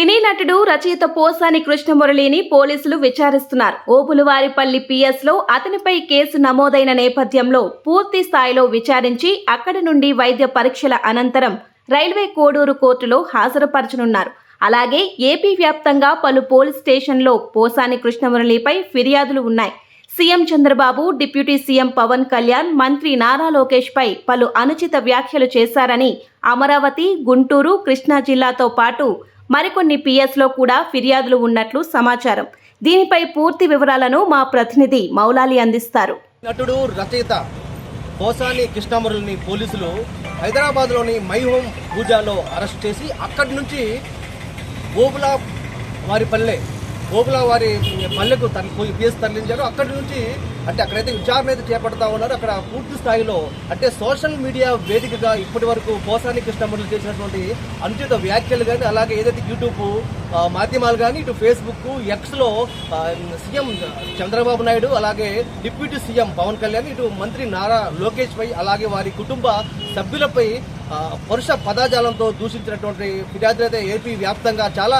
సినీ నటుడు రచయిత పోసాని కృష్ణమురళిని పోలీసులు విచారిస్తున్నారు. ఓపులవారిపల్లి పిఎస్లో అతనిపై కేసు నమోదైన నేపథ్యంలో పూర్తి స్థాయిలో విచారించి అక్కడి నుండి వైద్య పరీక్షల అనంతరం రైల్వే కోడూరు కోర్టులో హాజరుపరచనున్నారు. అలాగే ఏపీ వ్యాప్తంగా పలు పోలీస్ స్టేషన్లో పోసాని కృష్ణమురళిపై ఫిర్యాదులు ఉన్నాయి. CM Chandrababu deputy CM Pawan Kalyan మంత్రి నారా లోకేష్ పై పలు అనుచిత వ్యాఖ్యలు చేశారని అమరావతి గుంటూరు కృష్ణా జిల్లాతో పాటు మరికొన్ని పిఎస్లో కూడా ఫిర్యాదులు ఉన్నట్లు సమాచారం. దీనిపై పూర్తి వివరాలను మా ప్రతినిధి మౌలాలి అందిస్తారు. నటుడు రచయిత పోసాని కృష్ణమురళిని పోలీసులు హైదరాబాద్లోని మై హోమ్ పూజాలో అరెస్ట్ చేసి అక్కడి నుంచి గోగులా వారి గోకుల వారి పల్లెకు తరలి కేసు తరలించారు. అక్కడి నుంచి అంటే అక్కడైతే విచారణ అయితే చేపడతా ఉన్నారు. అక్కడ పూర్తి స్థాయిలో అంటే సోషల్ మీడియా వేదికగా ఇప్పటి వరకు పోసాని కృష్ణమూర్తి చేసినటువంటి అనుచిత వ్యాఖ్యలు కానీ అలాగే ఏదైతే యూట్యూబ్ మాధ్యమాలు కానీ ఇటు ఫేస్బుక్ ఎక్స్లో సీఎం చంద్రబాబు నాయుడు అలాగే డిప్యూటీ సీఎం పవన్ కళ్యాణ్ ఇటు మంత్రి నారా లోకేష్ పై అలాగే వారి కుటుంబ సభ్యులపై పరుష పదాజాలంతో దూషించినటువంటి ఫిర్యాదులు అయితే ఏపీ వ్యాప్తంగా చాలా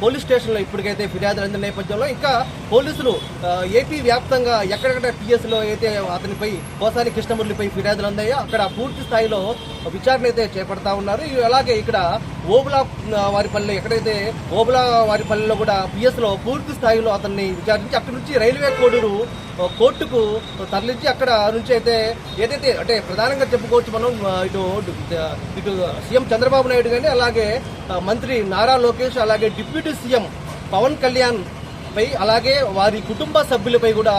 పోలీస్ స్టేషన్లో ఇప్పటికైతే ఫిర్యాదులు అందిన నేపథ్యంలో ఇంకా పోలీసులు ఏపీ వ్యాప్తంగా ఎక్కడెక్కడ పిఎస్లో అయితే అతనిపై పోసాని కృష్ణమురళిపై ఫిర్యాదులు అందాయో అక్కడ పూర్తి స్థాయిలో విచారణ అయితే చేపడతా ఉన్నారు. అలాగే ఇక్కడ ఓబులా వారిపల్లి ఎక్కడైతే ఓబులా వారిపల్లిలో కూడా పిఎస్లో పూర్తి స్థాయిలో అతన్ని విచారించి అక్కడి నుంచి రైల్వే కోడూరు కోర్టుకు తరలించి అక్కడ నుంచి అయితే ఏదైతే అంటే ప్రధానంగా చెప్పుకోవచ్చు మనం ఇటు ఇటు సీఎం చంద్రబాబు నాయుడు కానీ అలాగే మంత్రి నారా లోకేష్ అలాగే డిప్యూటీ సీఎం పవన్ కళ్యాణ్ పై అలాగే వారి కుటుంబ సభ్యులపై కూడా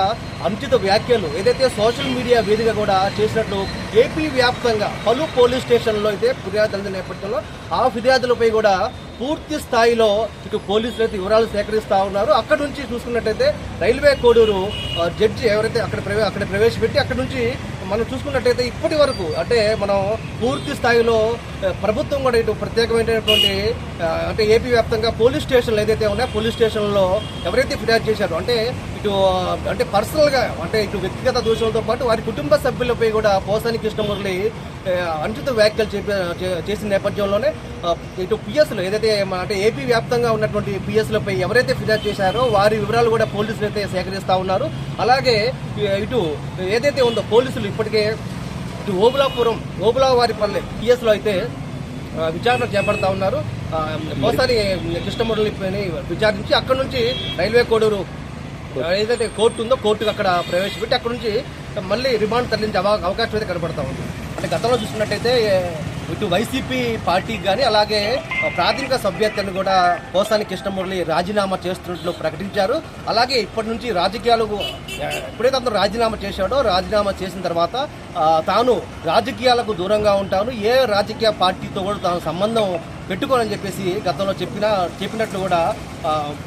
అనుచిత వ్యాఖ్యలు ఏదైతే సోషల్ మీడియా వేదిక కూడా చేసినట్లు ఏపీ వ్యాప్తంగా పలు పోలీస్ స్టేషన్లో అయితే ఫిర్యాదులు నేపథ్యంలో ఆ ఫిర్యాదులపై కూడా పూర్తి స్థాయిలో ఇటు పోలీసులు అయితే వివరాలు సేకరిస్తూ ఉన్నారు. అక్కడ నుంచి చూసుకున్నట్టయితే రైల్వే కోడూరు జడ్జి ఎవరైతే అక్కడ ప్రవే అక్కడ ప్రవేశపెట్టి అక్కడ నుంచి మనం చూసుకున్నట్టయితే ఇప్పటి వరకు అంటే మనం పూర్తి స్థాయిలో ప్రభుత్వం కూడా ఇటు ప్రత్యేకమైనటువంటి అంటే ఏపీ వ్యాప్తంగా పోలీస్ స్టేషన్లు ఏదైతే ఉన్నాయో పోలీస్ స్టేషన్లో ఎవరైతే ఫిర్యాదు చేశారో అంటే ఇటు అంటే పర్సనల్గా అంటే ఇటు వ్యక్తిగత దూషణలతో పాటు వారి కుటుంబ సభ్యులపై కూడా పోసాని కృష్ణమురళి అంచుత వ్యాఖ్యలు చెప్పి చే- చేసిన నేపథ్యంలోనే ఇటు పిఎస్లు ఏదైతే అంటే ఏపీ వ్యాప్తంగా ఉన్నటువంటి పిఎస్లపై ఎవరైతే ఫిర్యాదు చేశారో వారి వివరాలు కూడా పోలీసులు అయితే సేకరిస్తూ ఉన్నారు. అలాగే ఇటు ఏదైతే ఉందో పోలీసులు ఇప్పటికే ఇటు ఓబులాపురం ఓబులావారిపల్లె పిఎస్లో అయితే విచారణ చేపడతా ఉన్నారు. ఆ, పోసాని కృష్ణమురళిని విచారించి అక్కడ నుంచి రైల్వే కోడూరు ఏదైతే కోర్టు ఉందో కోర్టుకు అక్కడ ప్రవేశపెట్టి అక్కడ నుంచి మళ్ళీ రిమాండ్ తరలించే అవకాశం అయితే కనబడతా ఉంది. అంటే గతంలో చూసుకున్నట్టయితే ఇటు వైసీపీ పార్టీకి కానీ అలాగే ప్రాథమిక సభ్యత్వాన్ని కూడా పోసాని కృష్ణమురళి రాజీనామా చేస్తున్నట్లు ప్రకటించారు. అలాగే ఇప్పటి నుంచి రాజకీయాలు ఎప్పుడైతే అతను రాజీనామా చేశాడో రాజీనామా చేసిన తర్వాత తాను రాజకీయాలకు దూరంగా ఉంటాను. ఏ రాజకీయ పార్టీతో కూడా తాను సంబంధం పెట్టుకోనని చెప్పేసి గతంలో చెప్పిన చెప్పినట్లు కూడా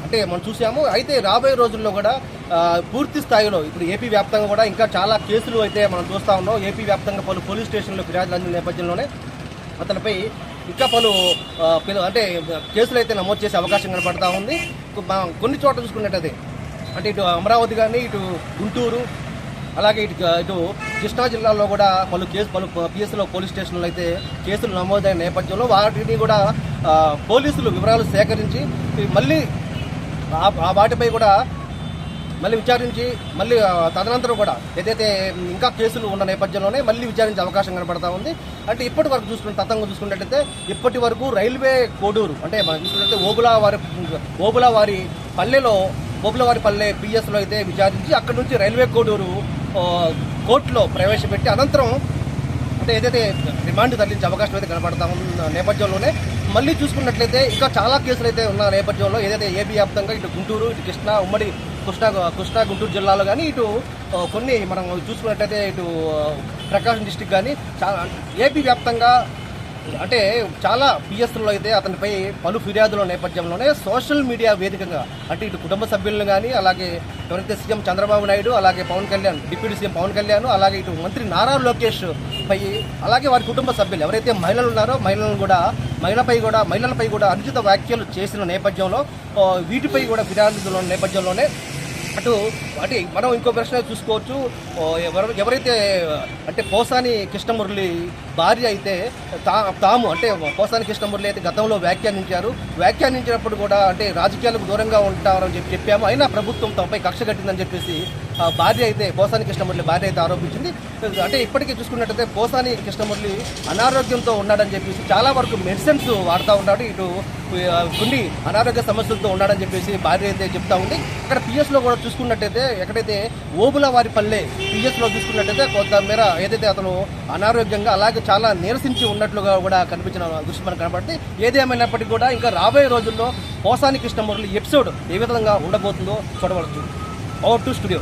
అంటే మనం చూసాము. అయితే రాబోయే రోజుల్లో కూడా పూర్తి స్థాయిలో ఇప్పుడు ఏపీ వ్యాప్తంగా కూడా ఇంకా చాలా కేసులు అయితే మనం చూస్తా ఉన్నాం. ఏపీ వ్యాప్తంగా పలు పోలీస్ స్టేషన్లో ఫిర్యాదులు అందిన నేపథ్యంలోనే అతనిపై ఇంకా పలు అంటే కేసులు అయితే నమోదు చేసే అవకాశం కనపడతా ఉంది. కొన్ని చోట్ల చూసుకున్నట్టయితే అంటే ఇటు అమరావతి కానీ ఇటు గుంటూరు అలాగే ఇటు ఇటు కృష్ణా జిల్లాలో కూడా పలు కేసు పలు పిఎస్లో పోలీస్ స్టేషన్లో అయితే కేసులు నమోదైన నేపథ్యంలో వాటిని కూడా పోలీసులు వివరాలు సేకరించి మళ్ళీ ఆ- వాటిపై కూడా మళ్ళీ విచారించి మళ్ళీ తదనంతరం కూడా ఏదైతే ఇంకా కేసులు ఉన్న నేపథ్యంలోనే మళ్ళీ విచారించే అవకాశం కనపడతా ఉంది. అంటే ఇప్పటి వరకు చూసుకుంటే తతంగా చూసుకున్నట్టయితే ఇప్పటి వరకు రైల్వే కోడూరు అంటే మనం చూసుకుంటే ఓబులా వారి ఓబులా వారి పల్లెలో ఓబులా పిఎస్లో అయితే విచారించి అక్కడి నుంచి రైల్వే కోడూరు కోర్టులో ప్రవేశపెట్టి అనంతరం అంటే ఏదైతే రిమాండ్ తరలించే అవకాశం అయితే కనబడతా ఉన్న నేపథ్యంలోనే మళ్ళీ చూసుకున్నట్లయితే ఇంకా చాలా కేసులు అయితే ఉన్న నేపథ్యంలో ఏదైతే ఏపీ వ్యాప్తంగా ఇటు గుంటూరు ఇటు కృష్ణా ఉమ్మడి కృష్ణా కృష్ణా గుంటూరు జిల్లాలో కానీ ఇటు కొన్ని మనం చూసుకున్నట్లయితే ఇటు ప్రకాశం డిస్టిక్ కానీ చాలా ఏపీ వ్యాప్తంగా అంటే చాలా పిఎస్లో అయితే అతనిపై పలు ఫిర్యాదుల నేపథ్యంలోనే సోషల్ మీడియా వేదికగా అంటే ఇటు కుటుంబ సభ్యులను కానీ అలాగే ఎవరైతే సీఎం చంద్రబాబు నాయుడు అలాగే పవన్ కళ్యాణ్ డిప్యూటీ సీఎం పవన్ కళ్యాణ్ అలాగే ఇటు మంత్రి నారా లోకేష్ పై అలాగే వారి కుటుంబ సభ్యులు ఎవరైతే మహిళలు ఉన్నారో మహిళలను కూడా మహిళపై కూడా మహిళలపై కూడా అనుచిత వ్యాఖ్యలు చేసిన నేపథ్యంలో వీటిపై కూడా ఫిర్యాదుల నేపథ్యంలోనే అటు అంటే మనం ఇంకో ప్రశ్న చూసుకోవచ్చు. ఎవరైతే అంటే పోసాని కృష్ణమురళి భార్య అయితే తా తాము అంటే పోసాని కృష్ణమురళి అయితే గతంలో వ్యాఖ్యానించారు. వ్యాఖ్యానించినప్పుడు కూడా అంటే రాజకీయాలకు దూరంగా ఉంటారని చెప్పి చెప్పాము. అయినా ప్రభుత్వం తమపై కక్ష కట్టిందని చెప్పేసి భార్య అయితే పోసాని కృష్ణమురళి భార్య అయితే ఆరోపించింది. అంటే ఇప్పటికీ చూసుకున్నట్టయితే పోసాని కృష్ణమురళి అనారోగ్యంతో ఉన్నాడని చెప్పేసి చాలా వరకు మెడిసిన్స్ వాడుతూ ఉన్నాడు. ఇటు కొన్ని అనారోగ్య సమస్యలతో ఉన్నాడని చెప్పేసి భార్య అయితే చెప్తా ఉంది. ఇక్కడ పిఎస్లో కూడా చూసుకున్నట్టయితే ఎక్కడైతే ఓబుల వారి పల్లె పిఎస్లో చూసుకున్నట్టయితే కొంతమేర ఏదైతే అతను అనారోగ్యంగా అలాగే చాలా నీరసించి ఉన్నట్లుగా కూడా కనిపించిన దృశ్యం మనకు కనబడింది ఏది కూడా ఇంకా రాబోయే రోజుల్లో పోసాని కృష్ణమూర్తి ఎపిసోడ్ ఏ విధంగా ఉండబోతుందో చూడవచ్చు. Over to studio